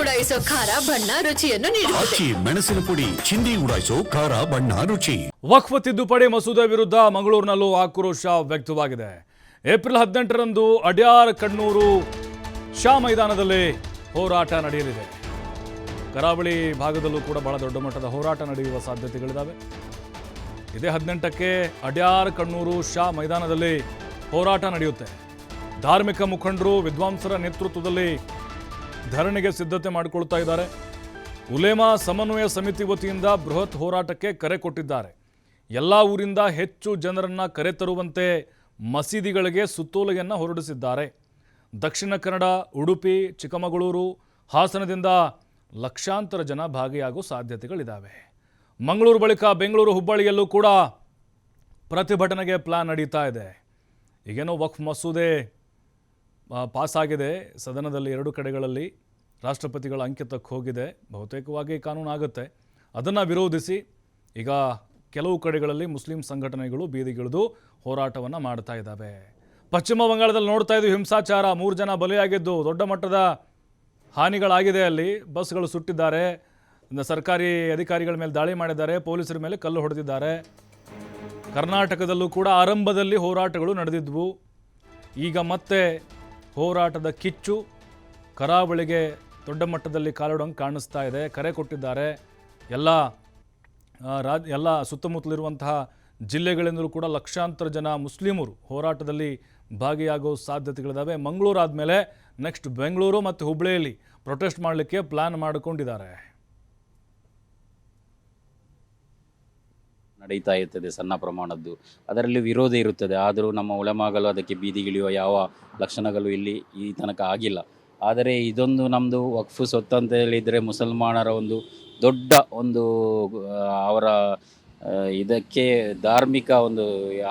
ಉಡಾಯಿಸೋ ಖಾರ ಬಣ್ಣ ರುಚಿಯನ್ನು ನೀಡುತ್ತದೆ. ಅಕ್ಕಿ ಮೆಣಸಿನ ಪುಡಿ ಚಿಂದಿ ಉಡಾಯಿಸೋ ಖಾರ ಬಣ್ಣ ರುಚಿ. ವಕ್ಫ್ ತಿದ್ದುಪಡಿ ಮಸೂದೆ ವಿರುದ್ಧ ಮಂಗಳೂರಿನಲ್ಲೂ ಆಕ್ರೋಶ ವ್ಯಕ್ತವಾಗಿದೆ. ಏಪ್ರಿಲ್ ಹದಿನೆಂಟರಂದು ಅಡ್ಯಾರ್ ಕಣ್ಣೂರು ಶಾ ಮೈದಾನದಲ್ಲಿ ಹೋರಾಟ ನಡೆಯಲಿದೆ. ಕರಾವಳಿ ಭಾಗದಲ್ಲೂ ಕೂಡ ಬಹಳ ದೊಡ್ಡ ಮಟ್ಟದ ಹೋರಾಟ ನಡೆಯುವ ಸಾಧ್ಯತೆಗಳಿದ್ದಾವೆ ಇದೇ ಹದಿನೆಂಟಕ್ಕೆ ಅಡ್ಯಾರ್ ಕಣ್ಣೂರು ಶಾ ಮೈದಾನದಲ್ಲಿ ಹೋರಾಟ ನಡೆಯುತ್ತೆ. ಧಾರ್ಮಿಕ ಮುಖಂಡರು ವಿದ್ವಾಂಸರ ನೇತೃತ್ವದಲ್ಲಿ ಧರಣಿಗೆ ಸಿದ್ಧತೆ ಮಾಡಿಕೊಳ್ತಾ ಇದ್ದಾರೆ. ಉಲೇಮಾ ಸಮನ್ವಯ ಸಮಿತಿ ವತಿಯಿಂದ ಬೃಹತ್ ಹೋರಾಟಕ್ಕೆ ಕರೆ ಕೊಟ್ಟಿದ್ದಾರೆ. ಎಲ್ಲ ಊರಿಂದ ಹೆಚ್ಚು ಜನರನ್ನು ಕರೆತರುವಂತೆ ಮಸೀದಿಗಳಿಗೆ ಸುತ್ತೋಲೆಯನ್ನು ಹೊರಡಿಸಿದ್ದಾರೆ. ದಕ್ಷಿಣ ಕನ್ನಡ, ಉಡುಪಿ, ಚಿಕ್ಕಮಗಳೂರು, ಹಾಸನದಿಂದ ಲಕ್ಷಾಂತರ ಜನ ಭಾಗಿಯಾಗುವ ಸಾಧ್ಯತೆಗಳಿದ್ದಾವೆ ಮಂಗಳೂರು ಬಳಿಕ ಬೆಂಗಳೂರು ಹುಬ್ಬಳ್ಳಿಯಲ್ಲೂ ಕೂಡ ಪ್ರತಿಭಟನೆಗೆ ಪ್ಲಾನ್ ನಡೀತಾ ಇದೆ. ಈಗೇನೋ ವಕ್ಫ್ ಮಸೂದೆ ಆ, ಪಾಸ್ ಆಗಿದೆ ಸದನದಲ್ಲಿ ಎರಡು ಕಡೆಗಳಲ್ಲಿ ರಾಷ್ಟ್ರಪತಿಗಳ ಅಂಕಿತಕ್ಕೆ ಹೋಗಿದೆ. ಬಹುತೇಕವಾಗಿ ಕಾನೂನು ಆಗುತ್ತೆ. ಅದನ್ನು ವಿರೋಧಿಸಿ ಈಗ ಕೆಲವು ಕಡೆಗಳಲ್ಲಿ ಮುಸ್ಲಿಂ ಸಂಘಟನೆಗಳು ಬೀದಿಗಿಳಿದು ಹೋರಾಟವನ್ನು ಮಾಡ್ತಾ ಇದ್ದಾವೆ. ಪಶ್ಚಿಮ ಬಂಗಾಳದಲ್ಲಿ ನೋಡ್ತಾ ಇದ್ದೀವಿ ಹಿಂಸಾಚಾರ. ಮೂರು ಜನ ಬಲಿಯಾಗಿದ್ದು ದೊಡ್ಡ ಮಟ್ಟದ ಹಾನಿಗಳಾಗಿದೆ ಅಲ್ಲಿ. ಬಸ್ಗಳು ಸುಟ್ಟಿದ್ದಾರೆ. ಸರ್ಕಾರಿ ಅಧಿಕಾರಿಗಳ ಮೇಲೆ ದಾಳಿ ಮಾಡಿದ್ದಾರೆ. ಪೊಲೀಸರ ಮೇಲೆ ಕಲ್ಲು ಹೊಡೆದಿದ್ದಾರೆ. ಕರ್ನಾಟಕದಲ್ಲೂ ಕೂಡ ಆರಂಭದಲ್ಲಿ ಹೋರಾಟಗಳು ನಡೆದಿದ್ವು. ಈಗ ಮತ್ತೆ ಹೋರಾಟದ ಕಿಚ್ಚು ಕರಾವಳಿಗೆ ದೊಡ್ಡ ಮಟ್ಟದಲ್ಲಿ ಕಾಲಿಡೋಂಗೆ ಕಾಣಿಸ್ತಾ ಇದೆ. ಕರೆ ಕೊಟ್ಟಿದ್ದಾರೆ. ಎಲ್ಲ ರಾ ಎಲ್ಲ ಸುತ್ತಮುತ್ತಲಿರುವಂತಹ ಜಿಲ್ಲೆಗಳಿಂದಲೂ ಕೂಡ ಲಕ್ಷಾಂತರ ಜನ ಮುಸ್ಲಿಮರು ಹೋರಾಟದಲ್ಲಿ ಭಾಗಿಯಾಗೋ ಸಾಧ್ಯತೆಗಳಿದ್ದಾವೆ ಮಂಗಳೂರು ಆದಮೇಲೆ ನೆಕ್ಸ್ಟ್ ಬೆಂಗಳೂರು ಮತ್ತು ಹುಬ್ಬಳ್ಳಿಯಲ್ಲಿ ಪ್ರೊಟೆಸ್ಟ್ ಮಾಡಲಿಕ್ಕೆ ಪ್ಲ್ಯಾನ್ ಮಾಡಿಕೊಂಡಿದ್ದಾರೆ. ನಡೀತಾ ಇರ್ತದೆ, ಸಣ್ಣ ಪ್ರಮಾಣದ್ದು. ಅದರಲ್ಲಿ ವಿರೋಧ ಇರುತ್ತದೆ. ಆದರೂ ನಮ್ಮ ಉಳಮಾಗಲು ಅದಕ್ಕೆ ಬೀದಿಗಿಳಿಯುವ ಯಾವ ಲಕ್ಷಣಗಳು ಇಲ್ಲಿ ಈ ತನಕ ಆಗಿಲ್ಲ. ಆದರೆ ಇದೊಂದು ನಮ್ಮದು ವಕ್ಫು ಸ್ವತ್ತು ಅಂತ ಹೇಳಿದರೆ ಮುಸಲ್ಮಾನರ ಒಂದು ದೊಡ್ಡ ಒಂದು ಅವರ ಇದಕ್ಕೆ ಧಾರ್ಮಿಕ ಒಂದು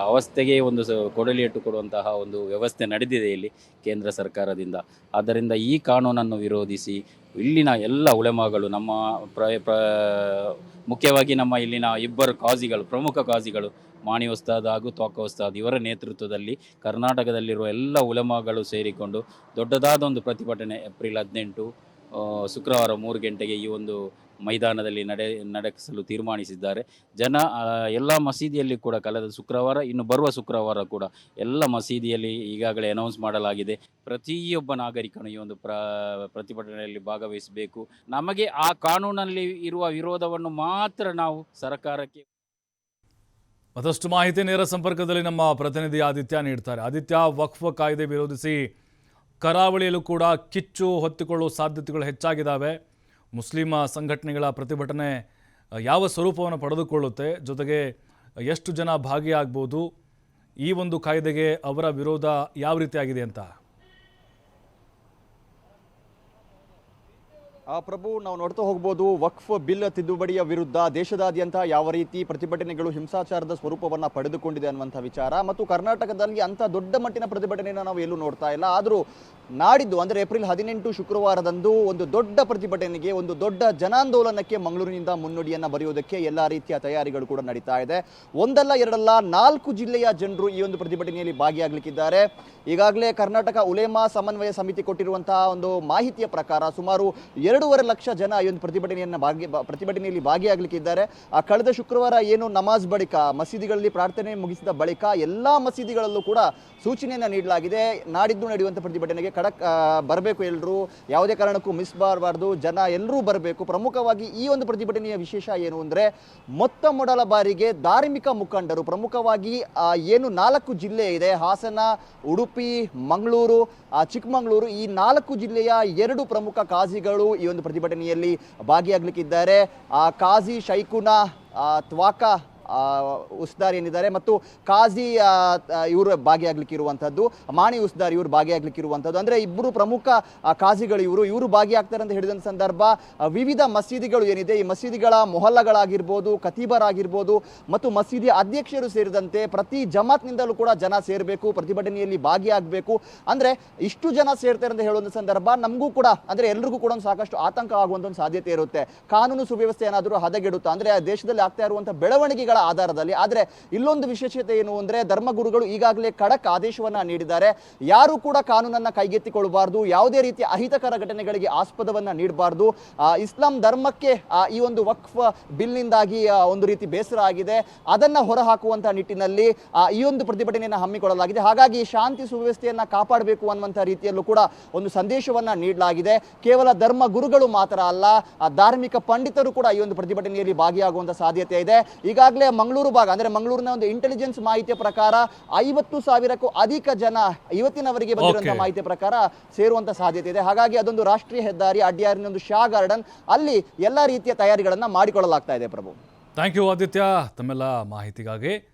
ಅವಸ್ಥೆಗೆ ಒಂದು ಕೊಡಲಿಯಟ್ಟು ಕೊಡುವಂತಹ ಒಂದು ವ್ಯವಸ್ಥೆ ನಡೆದಿದೆ ಇಲ್ಲಿ ಕೇಂದ್ರ ಸರ್ಕಾರದಿಂದ. ಆದ್ದರಿಂದ ಈ ಕಾನೂನನ್ನು ವಿರೋಧಿಸಿ ಇಲ್ಲಿನ ಎಲ್ಲ ಉಳೆಮಾಗಳು ನಮ್ಮ ಪ್ರ, ಮುಖ್ಯವಾಗಿ ನಮ್ಮ ಇಲ್ಲಿನ ಇಬ್ಬರು ಕಾಜಿಗಳು, ಪ್ರಮುಖ ಕಾಜಿಗಳು ಮಾಣಿ ಉಸ್ತಾದ್ ಹಾಗೂ ತೋಕ ಉಸ್ತಾದ್ ಇವರ ನೇತೃತ್ವದಲ್ಲಿ ಕರ್ನಾಟಕದಲ್ಲಿರುವ ಎಲ್ಲ ಉಲೆಮಾಗಳು ಸೇರಿಕೊಂಡು ದೊಡ್ಡದಾದ ಒಂದು ಪ್ರತಿಭಟನೆ ಏಪ್ರಿಲ್ ಹದಿನೆಂಟು ಶುಕ್ರವಾರ ಮೂರು ಗಂಟೆಗೆ ಈ ಒಂದು ಮೈದಾನದಲ್ಲಿ ನಡೆ ನಡೆಸಲು ತೀರ್ಮಾನಿಸಿದ್ದಾರೆ. ಜನ ಎಲ್ಲ ಮಸೀದಿಯಲ್ಲಿ ಕೂಡ ಕಳೆದ ಶುಕ್ರವಾರ, ಇನ್ನು ಬರುವ ಶುಕ್ರವಾರ ಕೂಡ ಎಲ್ಲ ಮಸೀದಿಯಲ್ಲಿ ಈಗಾಗಲೇ ಅನೌನ್ಸ್ ಮಾಡಲಾಗಿದೆ. ಪ್ರತಿಯೊಬ್ಬ ನಾಗರಿಕನು ಈ ಒಂದು ಪ್ರ, ಪ್ರತಿಭಟನೆಯಲ್ಲಿ ಭಾಗವಹಿಸಬೇಕು. ನಮಗೆ ಆ ಕಾನೂನಲ್ಲಿ ಇರುವ ವಿರೋಧವನ್ನು ಮಾತ್ರ ನಾವು ಸರ್ಕಾರಕ್ಕೆ ಮತ್ತಷ್ಟು ಮಾಹಿತಿ ನೇರ ಸಂಪರ್ಕದಲ್ಲಿ ನಮ್ಮ ಪ್ರತಿನಿಧಿ ಆದಿತ್ಯ ನೀಡ್ತಾರೆ. ಆದಿತ್ಯ, ವಕ್ಫ್ ಕಾಯ್ದೆ ವಿರೋಧಿಸಿ ಕರಾವಳಿಯಲ್ಲೂ ಕೂಡ ಕಿಚ್ಚು ಹೊತ್ತಿಕೊಳ್ಳುವ ಸಾಧ್ಯತೆಗಳು ಹೆಚ್ಚಾಗಿದ್ದಾವೆ. ಮುಸ್ಲಿಮ ಸಂಘಟನೆಗಳ ಪ್ರತಿಭಟನೆ ಯಾವ ಸ್ವರೂಪವನ್ನು ಪಡೆದುಕೊಳ್ಳುತ್ತೆ, ಜೊತೆಗೆ ಎಷ್ಟು ಜನ ಭಾಗಿಯಾಗ್ಬೋದು, ಈ ಒಂದು ಕಾಯ್ದೆಗೆ ಅವರ ವಿರೋಧ ಯಾವ ರೀತಿಯಾಗಿದೆ ಅಂತ? ಪ್ರಭು, ನಾವು ನೋಡ್ತಾ ಹೋಗ್ಬೋದು, ವಕ್ಫ್, ಬಿಲ್ ತಿದ್ದುಪಡಿಯ ವಿರುದ್ಧ ದೇಶದಾದ್ಯಂತ ಯಾವ ರೀತಿ ಪ್ರತಿಭಟನೆಗಳು ಹಿಂಸಾಚಾರದ ಸ್ವರೂಪವನ್ನು ಪಡೆದುಕೊಂಡಿದೆ ಅನ್ನುವಂಥ ವಿಚಾರ ಮತ್ತು ಕರ್ನಾಟಕದಲ್ಲಿ ಅಂಥ ದೊಡ್ಡ ಮಟ್ಟಿನ ಪ್ರತಿಭಟನೆಯನ್ನು ನಾವು ಎಲ್ಲೂ ನೋಡ್ತಾ ಇಲ್ಲ. ಆದರೂ ನಾಡಿದ್ದು, ಅಂದರೆ ಏಪ್ರಿಲ್ ಹದಿನೆಂಟು ಶುಕ್ರವಾರದಂದು ಒಂದು ದೊಡ್ಡ ಪ್ರತಿಭಟನೆಗೆ, ಒಂದು ದೊಡ್ಡ ಜನಾಂದೋಲನಕ್ಕೆ ಮಂಗಳೂರಿನಿಂದ ಮುನ್ನುಡಿಯನ್ನು ಬರೆಯುವುದಕ್ಕೆ ಎಲ್ಲ ರೀತಿಯ ತಯಾರಿಗಳು ಕೂಡ ನಡೀತಾ ಇದೆ. ಒಂದಲ್ಲ, ಎರಡಲ್ಲ, ನಾಲ್ಕು ಜಿಲ್ಲೆಯ ಜನರು ಈ ಒಂದು ಪ್ರತಿಭಟನೆಯಲ್ಲಿ ಭಾಗಿಯಾಗಲಿಕ್ಕಿದ್ದಾರೆ. ಈಗಾಗಲೇ ಕರ್ನಾಟಕ ಉಲೇಮಾ ಸಮನ್ವಯ ಸಮಿತಿ ಕೊಟ್ಟಿರುವಂತಹ ಒಂದು ಮಾಹಿತಿಯ ಪ್ರಕಾರ ಸುಮಾರು ಎರಡೂವರೆ ಲಕ್ಷ ಜನ ಈ ಒಂದು ಪ್ರತಿಭಟನೆಯನ್ನು ಭಾಗಿ ಪ್ರತಿಭಟನೆಯಲ್ಲಿ ಭಾಗಿಯಾಗಲಿಕ್ಕಿದ್ದಾರೆ ಕಳೆದ ಶುಕ್ರವಾರ ಏನು ನಮಾಜ್ ಬಳಿಕ, ಮಸೀದಿಗಳಲ್ಲಿ ಪ್ರಾರ್ಥನೆ ಮುಗಿಸಿದ ಬಳಿಕ ಎಲ್ಲ ಮಸೀದಿಗಳಲ್ಲೂ ಕೂಡ ಸೂಚನೆಯನ್ನು ನೀಡಲಾಗಿದೆ. ನಾಡಿದ್ದು ನಡೆಯುವಂಥ ಪ್ರತಿಭಟನೆಗೆ ಖಡಕ್ ಬರಬೇಕು ಎಲ್ಲರೂ ಯಾವುದೇ ಕಾರಣಕ್ಕೂ ಮಿಸ್ ಮಾಡಬಾರ್ದು ಜನ ಎಲ್ಲರೂ ಬರಬೇಕು. ಪ್ರಮುಖವಾಗಿ ಈ ಒಂದು ಪ್ರತಿಭಟನೆಯ ವಿಶೇಷ ಏನು ಅಂದರೆ, ಮೊತ್ತ ಮೊದಲ ಬಾರಿಗೆ ಧಾರ್ಮಿಕ ಮುಖಂಡರು, ಪ್ರಮುಖವಾಗಿ ಏನು ನಾಲ್ಕು ಜಿಲ್ಲೆ ಇದೆ. ಹಾಸನ, ಉಡುಪಿ, ಮಂಗಳೂರು ಚಿಕ್ಕಮಗಳೂರು ಈ ನಾಲ್ಕು ಜಿಲ್ಲೆಯ ಎರಡು ಪ್ರಮುಖ ಕಾಜಿಗಳು ಒಂದು ಪ್ರತಿಭಟನೆಯಲ್ಲಿ ಭಾಗಿಯಾಗಲಿಕ್ಕಿದ್ದಾರೆ. ಕಾಜಿ ಶೈಕುನಾ ತ್ವಾಕ ಉಸ್ದಾರ್ ಏನಿದ್ದಾರೆ ಮತ್ತು ಕಾಜಿ ಇವರು ಭಾಗಿಯಾಗ್ಲಿಕ್ಕೆ ಇರುವಂಥದ್ದು ಮಾಣಿ ಉಸ್ದಾರ್ ಇವರು ಭಾಗಿಯಾಗ್ಲಿಕ್ಕೆ ಇರುವಂಥದ್ದು ಅಂದರೆ ಇಬ್ಬರು ಪ್ರಮುಖ ಕಾಜಿಗಳು ಇವರು ಇವರು ಭಾಗಿಯಾಗ್ತಾರೆ ಅಂತ ಹೇಳಿದ ಸಂದರ್ಭ ವಿವಿಧ ಮಸೀದಿಗಳು ಏನಿದೆ, ಈ ಮಸೀದಿಗಳ ಮೊಹಲ್ಲಗಳಾಗಿರ್ಬೋದು ಕತೀಬರಾಗಿರ್ಬೋದು ಮತ್ತು ಮಸೀದಿ ಅಧ್ಯಕ್ಷರು ಸೇರಿದಂತೆ ಪ್ರತಿ ಜಮಾತ್ನಿಂದಲೂ ಕೂಡ ಜನ ಸೇರಬೇಕು, ಪ್ರತಿಭಟನೆಯಲ್ಲಿ ಭಾಗಿಯಾಗಬೇಕು. ಅಂದರೆ ಇಷ್ಟು ಜನ ಸೇರ್ತಾರೆ ಅಂತ ಹೇಳುವಂಥ ಸಂದರ್ಭ ನಮಗೂ ಕೂಡ, ಅಂದರೆ ಎಲ್ರಿಗೂ ಕೂಡ ಒಂದು ಸಾಕಷ್ಟು ಆತಂಕ ಆಗುವಂಥ ಒಂದು ಸಾಧ್ಯತೆ ಇರುತ್ತೆ. ಕಾನೂನು ಸುವ್ಯವಸ್ಥೆ ಏನಾದರೂ ಹದಗೆಡುತ್ತಾ, ಅಂದರೆ ದೇಶದಲ್ಲಿ ಆಗ್ತಾ ಇರುವಂಥ ಬೆಳವಣಿಗೆಗಳ ಆಧಾರದಲ್ಲಿ. ಆದರೆ ಇಲ್ಲೊಂದು ವಿಶೇಷತೆ ಏನು ಅಂದ್ರೆ ಧರ್ಮಗುರುಗಳು ಈಗಾಗಲೇ ಖಡಕ್ ಆದೇಶವನ್ನ ನೀಡಿದ್ದಾರೆ. ಯಾರು ಕೂಡ ಕಾನೂನನ್ನ ಕೈಗೆತ್ತಿಕೊಳ್ಳಬಾರದು. ಯಾವುದೇ ರೀತಿಯ ಅಹಿತಕರ ಘಟನೆಗಳಿಗೆ ಆಸ್ಪದವನ್ನ ನೀಡಬಾರದು. ಇಸ್ಲಾಂ ಧರ್ಮಕ್ಕೆ ಈ ಒಂದು ವಕ್ಫ್ ಬಿಲ್ನಿಂದಾಗಿ ಒಂದು ರೀತಿ ಬೇಸರ ಆಗಿದೆ. ಅದನ್ನ ಹೊರಹಾಕುವಂತಹ ನಿಟ್ಟಿನಲ್ಲಿ ಈ ಒಂದು ಪ್ರತಿಭಟನೆಯನ್ನು ಹಮ್ಮಿಕೊಳ್ಳಲಾಗಿದೆ. ಹಾಗಾಗಿ ಶಾಂತಿ ಸುವ್ಯವಸ್ಥೆಯನ್ನ ಕಾಪಾಡಬೇಕು ಅನ್ನುವಂಥ ರೀತಿಯಲ್ಲೂ ಕೂಡ ಒಂದು ಸಂದೇಶವನ್ನ ನೀಡಲಾಗಿದೆ. ಕೇವಲ ಧರ್ಮ ಗುರುಗಳು ಮಾತ್ರ ಅಲ್ಲ ಧಾರ್ಮಿಕ ಪಂಡಿತರು ಕೂಡ ಈ ಒಂದು ಪ್ರತಿಭಟನೆಯಲ್ಲಿ ಭಾಗಿಯಾಗುವಂತ ಸಾಧ್ಯತೆ ಇದೆ. ಈಗಾಗಲೇ ಮಂಗಳೂರು ಭಾಗ ಅಂದ್ರೆ ಮಂಗಳೂರಿನ ಒಂದು ಇಂಟೆಲಿಜೆನ್ಸ್ ಮಾಹಿತಿಯ ಪ್ರಕಾರ ಐವತ್ತು ಸಾವಿರಕ್ಕೂ ಅಧಿಕ ಜನ ಇವತ್ತಿನವರಿಗೆ ಬಂದಿರುವಂತಹ ಮಾಹಿತಿ ಪ್ರಕಾರ ಸೇರುವಂತ ಸಾಧ್ಯತೆ ಇದೆ. ಹಾಗಾಗಿ ಅದೊಂದು ರಾಷ್ಟ್ರೀಯ ಹೆದ್ದಾರಿ ಅಡ್ಯಾರಿನ ಒಂದು ಶಾ ಗಾರ್ಡನ್ ಅಲ್ಲಿ ಎಲ್ಲ ರೀತಿಯ ತಯಾರಿಗಳನ್ನ ಮಾಡಿಕೊಳ್ಳಲಾಗ್ತಾ ಇದೆ ಪ್ರಭು. Thank you Aditya. ತಮ್ಮೆಲ್ಲ ಮಾಹಿತಿಗಾಗಿ